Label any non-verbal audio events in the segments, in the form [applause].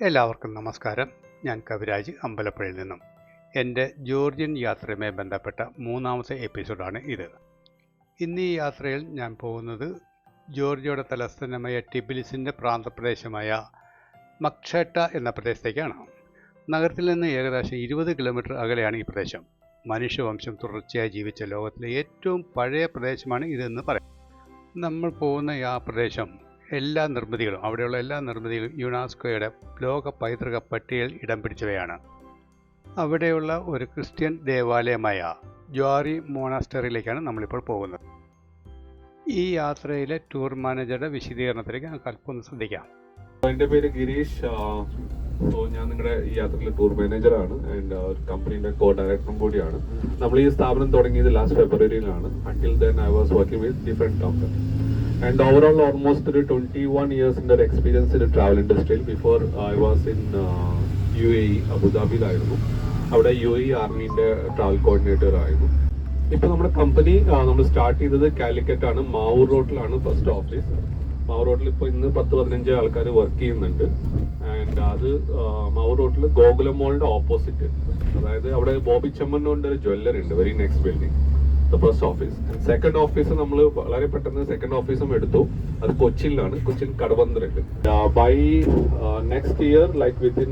എല്ലാവർക്കും നമസ്കാരം. ഞാൻ കവിരാജ് അമ്പലപ്പുഴയിൽ നിന്നും. എന്റെ ജോർജിയൻ യാത്രയുമായി ബന്ധപ്പെട്ട മൂന്നാമത്തെ എപ്പിസോഡാണ് ഇത്. ഇന്ന് ഈ യാത്രയിൽ ഞാൻ പോകുന്നത് ജോർജിയയുടെ തലസ്ഥാനമായ ടിബിലിസിന്റെ പ്രാന്തപ്രദേശമായ മക്ഷേട്ട എന്ന പ്രദേശത്തേക്കാണ്. നഗരത്തിൽ നിന്ന് ഏകദേശം ഇരുപത് കിലോമീറ്റർ അകലെയാണ് ഈ പ്രദേശം. മനുഷ്യവംശം തുടർച്ചയായി ജീവിച്ച ലോകത്തിലെ ഏറ്റവും പഴയ പ്രദേശമാണ് ഇതെന്ന് പറയാം. നമ്മൾ പോകുന്ന ആ പ്രദേശം എല്ലാ നിർമ്മിതികളും അവിടെയുള്ള എല്ലാ നിർമ്മിതികളും യുനാസ്കോയുടെ ലോക പൈതൃക പട്ടികയിൽ ഇടം പിടിച്ചവയാണ്. അവിടെയുള്ള ഒരു ക്രിസ്ത്യൻ ദേവാലയമായ ജ്വാറി മോണാസ്റ്ററിയിലേക്കാണ് നമ്മളിപ്പോൾ പോകുന്നത്. ഈ യാത്രയിലെ ടൂർ മാനേജറുടെ വിശദീകരണത്തിലേക്ക് നമുക്ക് അല്പം ശ്രദ്ധിക്കാം. എന്റെ പേര് ഗിരീഷ് സോ ഞാൻ നിങ്ങളുടെ ഈ യാത്രയിലെ ടൂർ മാനേജറാണ്. ആൻഡ് ഒരു കമ്പനിയുടെ കോ ഡയറക്ടറും കൂടിയാണ്. നമ്മൾ ഈ സ്ഥാപനം തുടങ്ങിയത് last ഫെബ്രുവരിയിലാണ് until then I was working with different company and overall almost ഒരു ട്വന്റി വൺ ഇയേഴ്സിന്റെ ഒരു എക്സ്പീരിയൻസ് ഇൻ ട്രാവൽ ഇൻഡസ്ട്രിയിൽ before I was in U A E അബുദാബിയിലായിരുന്നു അവിടെ യു എ ആർമിന്റെ ട്രാവൽ കോർഡിനേറ്റർ ആയിരുന്നു. ഇപ്പൊ നമ്മുടെ കമ്പനി നമ്മൾ സ്റ്റാർട്ട് ചെയ്തത് കാലിക്കറ്റ് ആണ്. മാവൂർ റോഡിലാണ് ഫസ്റ്റ് ഓഫീസ് മാവൂർ റോഡിൽ ഇപ്പൊ ഇന്ന് പത്ത് പതിനഞ്ച് ആൾക്കാർ വർക്ക് ചെയ്യുന്നുണ്ട്. ആൻഡ് അത് മാവൂർ റോഡിൽ ഗോകുലം മോളിന്റെ ഓപ്പോസിറ്റ് അതായത് അവിടെ ബോബി ചെമ്മണ്ണുണ്ട് ഒരു ജ്വല്ലറി ഉണ്ട്. Very next building the first office second office നമ്മൾ വളരെ പെട്ടെന്ന് സെക്കൻഡ് ഓഫീസും എടുത്തു. അത് കൊച്ചിയിലാണ് Cochin കടവന്ത്രണ്ട് by next year like within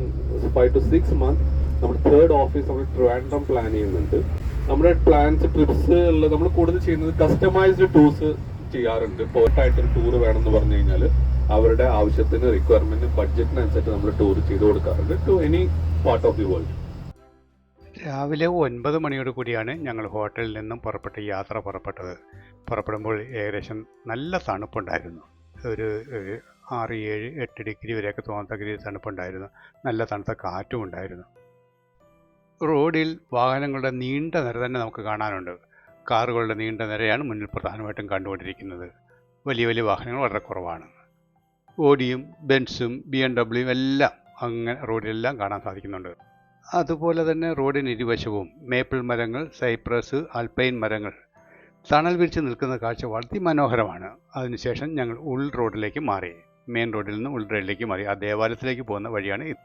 five to six month നമ്മൾ തേർഡ് ഓഫീസ് നമ്മൾ ട്രിവാൻഡ്രം പ്ലാൻ ചെയ്യുന്നുണ്ട്. നമ്മുടെ പ്ലാൻസ് ട്രിപ്സ് നമ്മൾ കൂടുതൽ ചെയ്യുന്നത് കസ്റ്റമൈസ്ഡ് ടൂർസ് ചെയ്യാറുണ്ട്. പോർട്ടായിട്ടൊരു ടൂർ വേണമെന്ന് പറഞ്ഞു കഴിഞ്ഞാൽ അവരുടെ ആവശ്യത്തിന് റിക്വയർമെന്റ് ബഡ്ജറ്റിനനുസരിച്ച് നമ്മൾ ടൂർ ചെയ്ത് കൊടുക്കാറുണ്ട്. To any part of the world രാവിലെ ഒൻപത് മണിയോട് കൂടിയാണ് ഞങ്ങൾ ഹോട്ടലിൽ നിന്നും പുറപ്പെട്ട് യാത്ര പുറപ്പെട്ടത്. പുറപ്പെടുമ്പോൾ ഏകദേശം നല്ല തണുപ്പുണ്ടായിരുന്നു. ഒരു ആറ് ഏഴ് എട്ട് ഡിഗ്രി വരെയൊക്കെ തോന്നത്തക്ക തണുപ്പുണ്ടായിരുന്നു. നല്ല തണുത്ത കാറ്റും ഉണ്ടായിരുന്നു. റോഡിൽ വാഹനങ്ങളുടെ നീണ്ട നിര തന്നെ നമുക്ക് കാണാനുണ്ട്. കാറുകളുടെ നീണ്ട നിരയാണ് മുന്നിൽ പ്രധാനമായിട്ടും കണ്ടുകൊണ്ടിരിക്കുന്നത്. വലിയ വലിയ വാഹനങ്ങൾ വളരെ കുറവാണ്. ഓഡിയും ബെൻസും ബി എം ഡബ്ല്യുവും എല്ലാം അങ്ങനെ റോഡിലെല്ലാം കാണാൻ സാധിക്കുന്നുണ്ട്. അതുപോലെ തന്നെ റോഡിന് ഇരുവശവും മേപ്പിൾ മരങ്ങൾ സൈപ്രസ് അൽപൈൻ മരങ്ങൾ. തണൽ വിരിച്ച് നിൽക്കുന്ന കാഴ്ച വളരെ മനോഹരമാണ്. അതിനുശേഷം ഞങ്ങൾ ഉൾ റോഡിലേക്ക് മാറി. മെയിൻ റോഡിൽ നിന്ന് ഉൾ റോഡിലേക്ക് മാറി. ആ ദേവാലയത്തിലേക്ക് പോകുന്ന വഴിയാണ് ഇത്.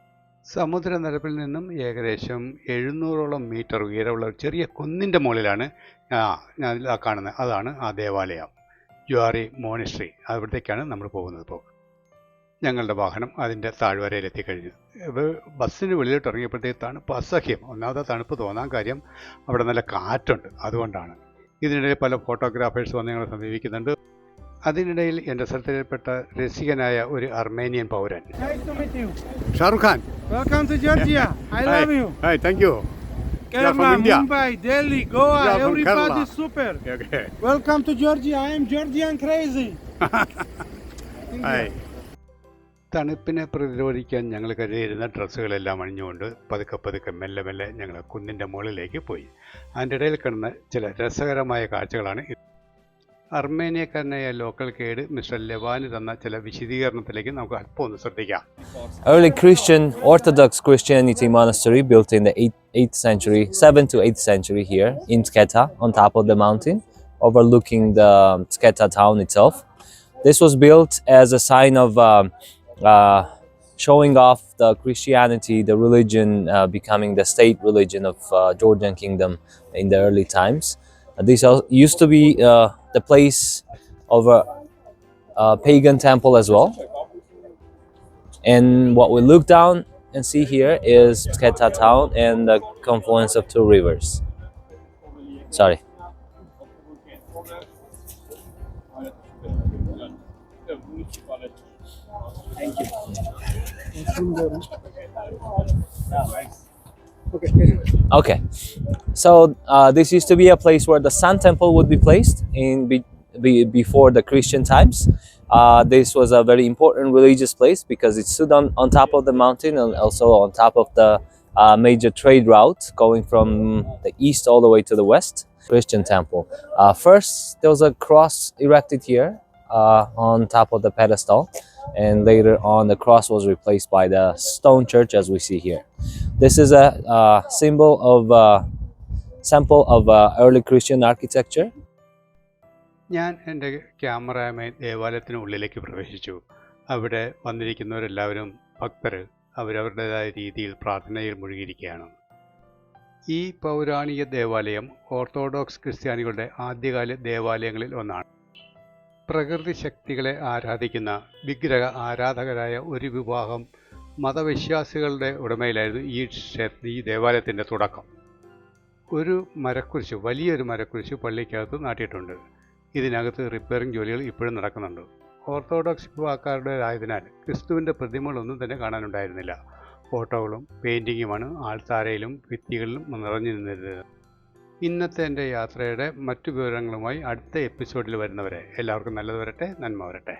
സമുദ്രനിരപ്പിൽ നിന്നും ഏകദേശം എഴുന്നൂറോളം മീറ്റർ ഉയരമുള്ള ഒരു ചെറിയ കുന്നിന്റെ മുകളിലാണ് ഞാൻ കാണുന്നത്. അതാണ് ആ ദേവാലയം. ജ്വാറി മോണിസ്ട്രി അവിടത്തേക്കാണ് നമ്മൾ പോകുന്നത് ഇപ്പോൾ. ഞങ്ങളുടെ വാഹനം അതിന്റെ താഴ്വരയിലെത്തി കഴിഞ്ഞു. ഇത് ബസ്സിന് വെളിയിലോട്ട് ഇറങ്ങിയപ്പോഴത്തേക്ക് തണുപ്പ് അസഹ്യം. ഒന്നാമത്തെ തണുപ്പ് തോന്നാൻ കാര്യം അവിടെ നല്ല കാറ്റുണ്ട്. അതുകൊണ്ടാണ്. ഇതിനിടയിൽ പല ഫോട്ടോഗ്രാഫേഴ്സ് വന്ന് ഞങ്ങളെ സമീപിക്കുന്നുണ്ട്. അതിനിടയിൽ എന്റെ ശ്രദ്ധയിൽപ്പെട്ട രസികനായ ഒരു അർമേനിയൻ പൗരൻ. Welcome to Georgia Shahrukh Khan. Welcome to Georgia. I love you. Hi thank you Kerala, Mumbai Delhi Mumbai, Delhi, Goa, You are from everybody super. Okay Welcome to Georgia. I am Georgian crazy. [laughs] Hi തണുപ്പിനെ പ്രതിരോധിക്കാൻ ഞങ്ങൾ കരുതിയിരുന്ന ഡ്രസ്സുകളെല്ലാം അണിഞ്ഞുകൊണ്ട് പതുക്കെ പതുക്കെ മെല്ലെ മെല്ലെ ഞങ്ങൾ കുന്നിന്റെ മുകളിലേക്ക് പോയി അതിന്റെ ഇടയിൽ കിടന്ന ചില രസകരമായ കാഴ്ചകളാണ്. അർമേനിയക്കാരനായ ലോക്കൽ ഗൈഡ് മിസ്റ്റർ ലെവാന് തന്ന ചില വിശദീകരണത്തിലേക്ക് നമുക്ക് അല്പം ഒന്ന് ശ്രദ്ധിക്കാം early Christian Orthodox Christianity monastery built in the 8th, 8th century, 7th to 8th century here in Sketa on top of the mountain, overlooking the Sketa town itself. This was built as a sign of um, uh, showing off the Christianity, the religion uh, becoming the state religion of uh, Georgian kingdom in the early times. Uh, this used to be uh, the place of a, a pagan temple as well. And what we look down and see here is Sketa town and the confluence of two rivers. Sorry. Okay, so uh, this used to be a place where the Sun Temple would be placed in be, be, before the Christian times. Uh, this was a very important religious place because it stood on, on top of the mountain and also on top of the uh, major trade route going from the east all the way to the west. Christian temple. Uh, first, there was a cross erected here uh, on top of the pedestal, and later on, the cross was replaced by the stone church as we see here. This is a uh, symbol of uh, sample of uh, early Christian architecture. ഞാൻ എന്റെ cameraman ദേവാലയത്തിന് ഉള്ളിലേക്ക് പ്രവേശിച്ചു അവിടെ വന്നിരിക്കുന്നവരെല്ലാവരും ഭക്തർ അവരവരുടേതായ രീതിയിൽ പ്രാർത്ഥനയിൽ മുഴുകിയിരിക്കുകയാണ് ഈ പൗരാണിക ദേവാലയം ഓർത്തഡോക്സ് ക്രിസ്ത്യാനികളുടെ ആദ്യകാല ദേവാലയങ്ങളിൽ ഒന്നാണ് പ്രകൃതി ശക്തികളെ ആരാധിക്കുന്ന വിഗ്രഹ ആരാധകരായ ഒരു വിഭാഗം മതവിശ്വാസികളുടെ ഉടമയിലായിരുന്നു ഈ ക്ഷേത്ര ഈ ദേവാലയത്തിന്റെ തുടക്കം. ഒരു മരക്കുരിശ് വലിയൊരു മരക്കുരിശ് പള്ളിക്കകത്ത് നാട്ടിയിട്ടുണ്ട്. ഇതിനകത്ത് റിപ്പയറിംഗ് ജോലികൾ ഇപ്പോഴും നടക്കുന്നുണ്ട്. ഓർത്തഡോക്സ് വിഭാഗക്കാരുടേതായതിനാൽ ക്രിസ്തുവിന്റെ പ്രതിമകളൊന്നും തന്നെ കാണാനുണ്ടായിരുന്നില്ല. ഫോട്ടോകളും പെയിന്റിങ്ങുമാണ് ആൾത്താരയിലും ഭിത്തികളിലും നിറഞ്ഞു നിന്നിരുന്നത് ഇന്നത്തെ എന്റെ യാത്രയുടെ മറ്റു വിവരങ്ങളുമായി അടുത്ത എപ്പിസോഡിൽ വരുന്നവരെ എല്ലാവർക്കും നല്ലത് വരട്ടെ നന്മ വരട്ടെ.